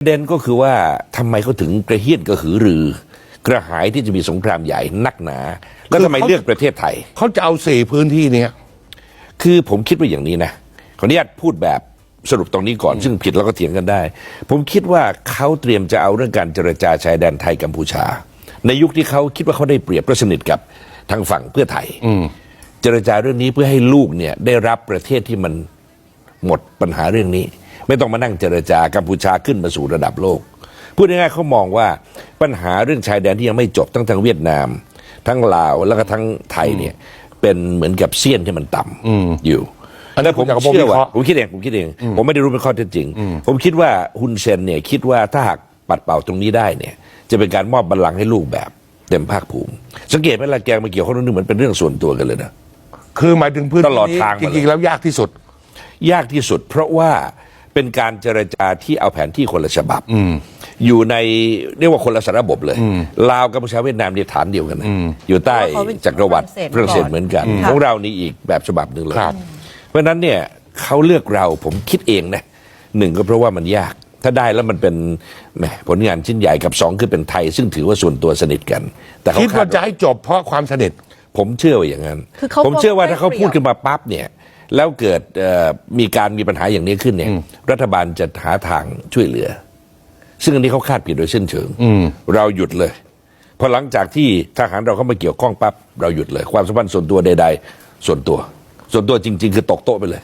ประเด็นก็คือว่าทำไมเขาถึงกระเฮี้ยนกระหือรือ กระหายที่จะมีสงครามใหญ่นักหนา แล้วทำไมเลือกประเทศไทย เขาจะเอาสี่พื้นที่เนี้ยคือผมคิดว่าอย่างนี้นะขออนุญาตพูดแบบสรุปตรงนี้ก่อน ซึ่งผิดแล้วก็เถียงกันได้ ผมคิดว่าเขาเตรียมจะเอาเรื่องการเจรจาชายแดนไทยกัมพูชา ในยุคที่เขาคิดว่าเขาได้เปรียบเพราะสนิทกับทางฝั่งเพื่อไทยเจรจาเรื่องนี้เพื่อให้ลูกเนี่ยได้รับประเทศที่มันหมดปัญหาเรื่องนี้ ไม่ต้องมานั่งเจรจากัมพูชาขึ้นมาสู่ระดับโลก พูดง่ายๆเขามองว่าปัญหาเรื่องชายแดนที่ยังไม่จบทั้งทางเวียดนาม ทั้งลาวแล้วก็ทั้งไทยเนี่ยเป็นเหมือนกับเสี้ยนที่มันต่ำอยู่อันนั้นผมคุณจักรพงศ์เชื่อวิว่าเคราะห์ผมคิดเองผมคิดเอง ผมไม่ได้รู้เป็นข้อเท็จจริง ผมคิดว่าฮุนเซนเนี่ยคิดว่าถ้าหากปัดเป่าตรงนี้ได้เนี่ย จะเป็นการมอบบัลลังก์ให้ลูกแบบเต็มภาคภูมิ สังเกตไหมล่ะแกงมาเกี่ยวข้องเรื่องนี้เหมือนเป็นเรื่องส่วนตัวกันเลยนะคือหมายถึงพื้นตลอดที่ทางนี้มาเลยจริงๆแล้วยากที่สุด ยากที่สุด เพราะว่า เป็นการเจรจาที่เอาแผนที่คนละฉบับอยู่ในเรียกว่าคนละสารบบเลยลาวกัมพูชาเวียดนามเนี่ยฐานเดียวกันนะอยู่ใต้เพราะว่าเขาเป็นจักรวรรดิฝฝรั่รั่งงเศเศสสเหมือนกันอืมของเรานี่อีกแบบฉบับหนึ่งเลยครับเพราะฉะนั้นเนี่ยเขาเลือกเราผมคิดเองนะหนึ่งก็เพราะว่ามันยาก ถ้าได้แล้วมันเป็นแหมผลงานชิ้นใหญ่กับสองคือเป็นไทย ซึ่งถือว่าส่วนตัวสนิทกัน แต่เขาคิดว่าดจะให้จบเพราะความสนิทผมเชื่อว่าอย่างนั้นคือเขาผมเชื่อว่าได้ถ้าเขาเปรียบพูดขึ้นมาปั๊บเนี่ย แล้วเกิดเอ่อมีการมีปัญหาอย่างนี้ขึ้นเนี่ย รัฐบาลจะหาทางช่วยเหลือ ซึ่งอันนี้เขาคาดผิดโดยสิ้นเชิงเราหยุดเลยพอหลังจากที่ทหารเราเข้ามาเกี่ยวข้องปั๊บเราหยุดเลย ความสัมพันธ์ส่วนตัวใด ๆ ส่วนตัว ส่วนตัวจริง ๆ คือตกโต๊ะไปเลย